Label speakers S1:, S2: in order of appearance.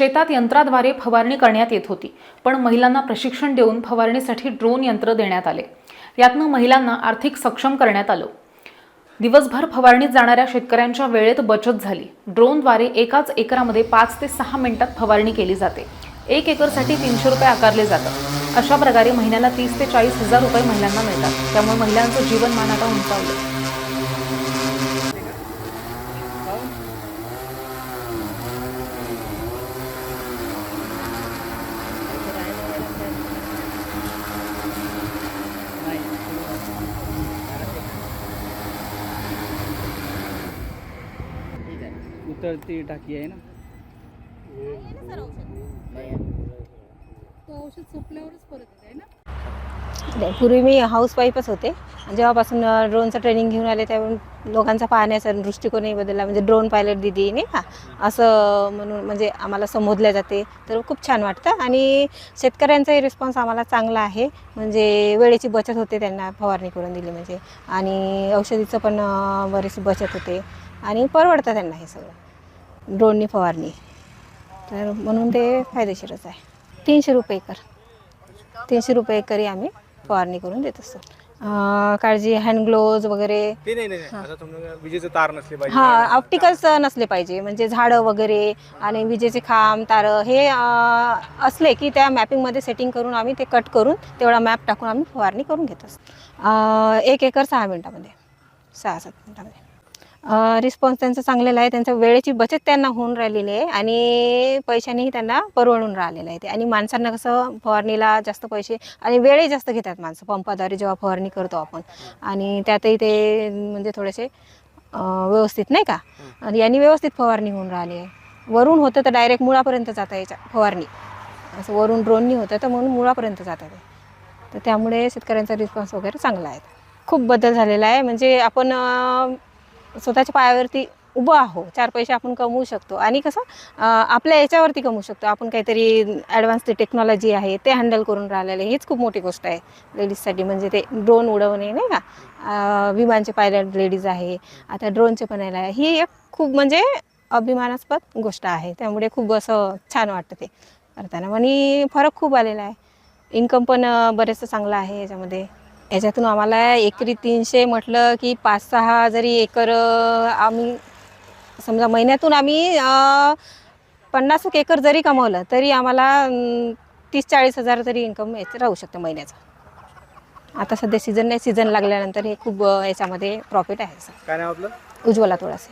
S1: शेतात यंत्राद्वारे फवारणी करण्यात येत होती पण महिलांना प्रशिक्षण देऊन फवारणीसाठी ड्रोन यंत्र देण्यात आले. यातनं महिलांना आर्थिक सक्षम करण्यात आलं. दिवसभर फवारणीत जाणाऱ्या शेतकऱ्यांच्या वेळेत बचत झाली. ड्रोनद्वारे एकाच एकरामध्ये पाच ते सहा मिनिटात फवारणी केली जाते. एक एकरसाठी तीनशे रुपये आकारले जातात. अशा प्रकारे महिन्याला तीस ते चाळीस हजार रुपये महिलांना मिळतात. त्यामुळे महिलांचं जीवनमान आता उंचावलं.
S2: उतरती टाकी आहे ना?
S3: तो औषध संपल्यावरच परत येत आहे ना?
S4: नाही, पूर्वी मी हाऊस वाईफच होते. जेव्हापासून ड्रोनचं ट्रेनिंग घेऊन आले त्यावेळी लोकांचा पाहण्याचा दृष्टिकोनही बदलला. म्हणजे ड्रोन पायलट दिदी नाही का? असं म्हणून म्हणजे आम्हाला संबोधल्या जाते. तर खूप छान वाटतं. आणि शेतकऱ्यांचाही रिस्पॉन्स आम्हाला चांगला आहे. म्हणजे वेळेची बचत होते त्यांना फवारणी करून दिली म्हणजे. आणि औषधीचं पण बरीच बचत होते. आणि परवडतं त्यांना हे सगळं. ड्रोननी फवारणी. तर म्हणून ते फायदेशीरच आहे. तीनशे रुपये एकर. तीनशे रुपये एकरी आम्ही फवारणी करून देत असतो. काळजी हँड ग्लोव्ज वगैरे.
S5: विजेचं तार नसले पाहिजे.
S4: हा ऑप्टिकल्स नसले पाहिजे. म्हणजे झाडं वगैरे आणि विजेचे खांब तारं हे असले की त्या मॅपिंगमध्ये सेटिंग करून आम्ही ते कट करून तेवढा मॅप टाकून आम्ही फवारणी करून घेत असतो. एक एकर सहा मिनटामध्ये. सहा सात मिनटामध्ये. रिस्पॉन्स त्यांचा चांगलेला आहे. त्यांचा वेळेची बचत त्यांना होऊन राहिलेली आहे आणि पैशानेही त्यांना परवडून राहिलेलं आहे ते. आणि माणसांना कसं फवारणीला जास्त पैसे आणि वेळही जास्त घेतात माणसं. पंपाद्वारे जेव्हा फवारणी करतो आपण. आणि त्यातही ते म्हणजे थोडेसे व्यवस्थित नाही का? आणि यांनी व्यवस्थित फवारणी होऊन राहिली आहे. वरून होतं तर डायरेक्ट मुळापर्यंत जातं याच्या फवारणी. असं वरून ड्रोननी होतं तर म्हणून मुळापर्यंत जातं ते. तर त्यामुळे शेतकऱ्यांचा रिस्पॉन्स वगैरे चांगला आहे. खूप बदल झालेला आहे. म्हणजे आपण स्वतःच्या पायावरती उभं आहो. चार पैसे आपण कमवू शकतो. आणि कसं आपल्या याच्यावरती कमवू शकतो. आपण काहीतरी ॲडव्हान्स ते टेक्नॉलॉजी आहे ते हँडल करून राहिलेले हीच खूप मोठी गोष्ट आहे लेडीजसाठी म्हणजे ते ड्रोन उडवणे नाही का? विमानचे पायलट लेडीज आहे. आता ड्रोनचे पण यायला आहे. ही एक खूप म्हणजे अभिमानास्पद गोष्ट आहे. त्यामुळे खूप असं छान वाटतं ते करताना. आणि फरक खूप आलेला आहे. इन्कम पण बरेचसं चांगलं आहे याच्यामध्ये. याच्यातून आम्हाला एकरी तीनशे म्हटलं की पाच सहा जरी एकर आम्ही समजा महिन्यातून आम्ही पन्नास एक एकर जरी कमवलं तरी आम्हाला तीस चाळीस हजार तरी इन्कम याचं राहू शकतं महिन्याचं. आता सध्या सीझन नाही सीझन लागल्यानंतर हे खूप याच्यामध्ये प्रॉफिट आहे
S5: काय नाव आपलं?
S4: उज्ज्वला थोडासे